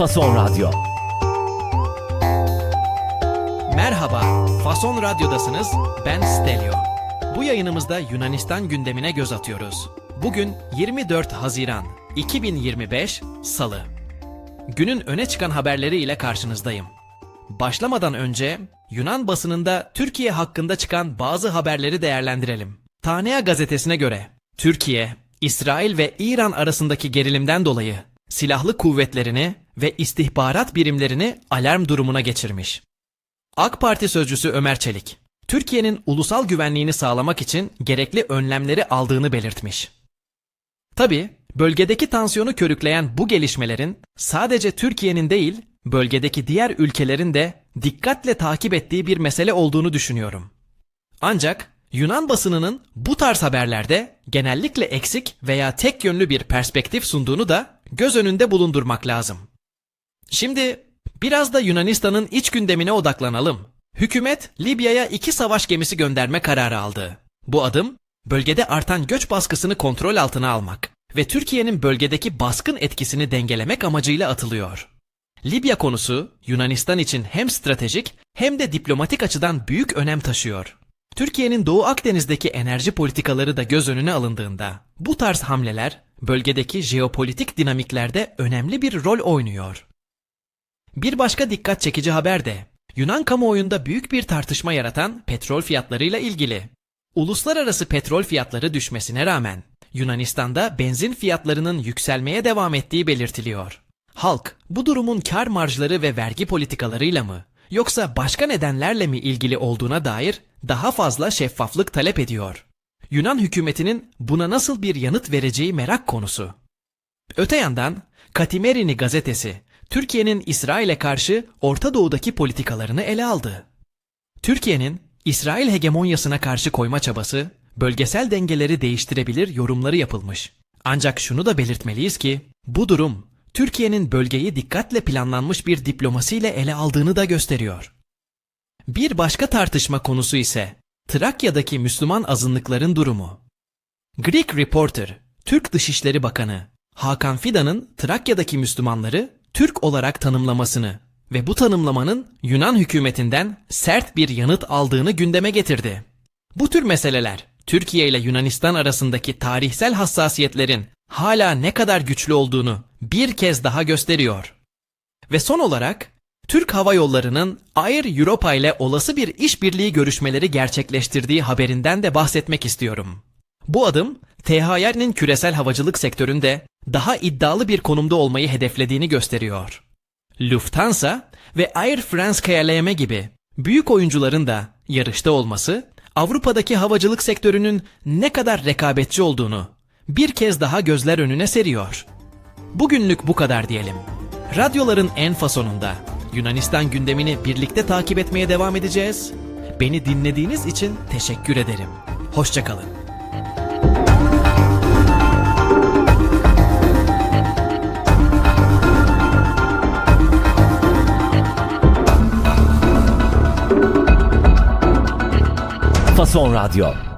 Fason Radyo. Merhaba, Fason Radyo'dasınız. Ben Stelio. Bu yayınımızda Yunanistan gündemine göz atıyoruz. Bugün 24 Haziran 2025 Salı. Günün öne çıkan haberleri ile karşınızdayım. Başlamadan önce Yunan basınında Türkiye hakkında çıkan bazı haberleri değerlendirelim. Tanea gazetesine göre Türkiye, İsrail ve İran arasındaki gerilimden dolayı silahlı kuvvetlerini ve istihbarat birimlerini alarm durumuna geçirmiş. AK Parti sözcüsü Ömer Çelik, Türkiye'nin ulusal güvenliğini sağlamak için gerekli önlemleri aldığını belirtmiş. Tabi bölgedeki tansiyonu körükleyen bu gelişmelerin sadece Türkiye'nin değil, bölgedeki diğer ülkelerin de dikkatle takip ettiği bir mesele olduğunu düşünüyorum. Ancak Yunan basınının bu tarz haberlerde genellikle eksik veya tek yönlü bir perspektif sunduğunu da göz önünde bulundurmak lazım. Şimdi biraz da Yunanistan'ın iç gündemine odaklanalım. Hükümet Libya'ya iki savaş gemisi gönderme kararı aldı. Bu adım bölgede artan göç baskısını kontrol altına almak ve Türkiye'nin bölgedeki baskın etkisini dengelemek amacıyla atılıyor. Libya konusu Yunanistan için hem stratejik hem de diplomatik açıdan büyük önem taşıyor. Türkiye'nin Doğu Akdeniz'deki enerji politikaları da göz önüne alındığında bu tarz hamleler bölgedeki jeopolitik dinamiklerde önemli bir rol oynuyor. Bir başka dikkat çekici haber de Yunan kamuoyunda büyük bir tartışma yaratan petrol fiyatlarıyla ilgili. Uluslararası petrol fiyatları düşmesine rağmen Yunanistan'da benzin fiyatlarının yükselmeye devam ettiği belirtiliyor. Halk bu durumun kar marjları ve vergi politikalarıyla mı yoksa başka nedenlerle mi ilgili olduğuna dair daha fazla şeffaflık talep ediyor. Yunan hükümetinin buna nasıl bir yanıt vereceği merak konusu. Öte yandan Katimerini gazetesi Türkiye'nin İsrail'e karşı Orta Doğu'daki politikalarını ele aldı. Türkiye'nin İsrail hegemonyasına karşı koyma çabası bölgesel dengeleri değiştirebilir yorumları yapılmış. Ancak şunu da belirtmeliyiz ki bu durum Türkiye'nin bölgeyi dikkatle planlanmış bir diplomasiyle ele aldığını da gösteriyor. Bir başka tartışma konusu ise Trakya'daki Müslüman azınlıkların durumu. Greek Reporter, Türk Dışişleri Bakanı Hakan Fidan'ın Trakya'daki Müslümanları Türk olarak tanımlamasını ve bu tanımlamanın Yunan hükümetinden sert bir yanıt aldığını gündeme getirdi. Bu tür meseleler Türkiye ile Yunanistan arasındaki tarihsel hassasiyetlerin hala ne kadar güçlü olduğunu bir kez daha gösteriyor. Ve son olarak Türk Hava Yolları'nın Air Europa ile olası bir işbirliği görüşmeleri gerçekleştirdiği haberinden de bahsetmek istiyorum. Bu adım THY'nin küresel havacılık sektöründe daha iddialı bir konumda olmayı hedeflediğini gösteriyor. Lufthansa ve Air France KLM gibi büyük oyuncuların da yarışta olması Avrupa'daki havacılık sektörünün ne kadar rekabetçi olduğunu bir kez daha gözler önüne seriyor. Bugünlük bu kadar diyelim. Radyoların en fasonunda Yunanistan gündemini birlikte takip etmeye devam edeceğiz. Beni dinlediğiniz için teşekkür ederim. Hoşçakalın. Fason Radyo.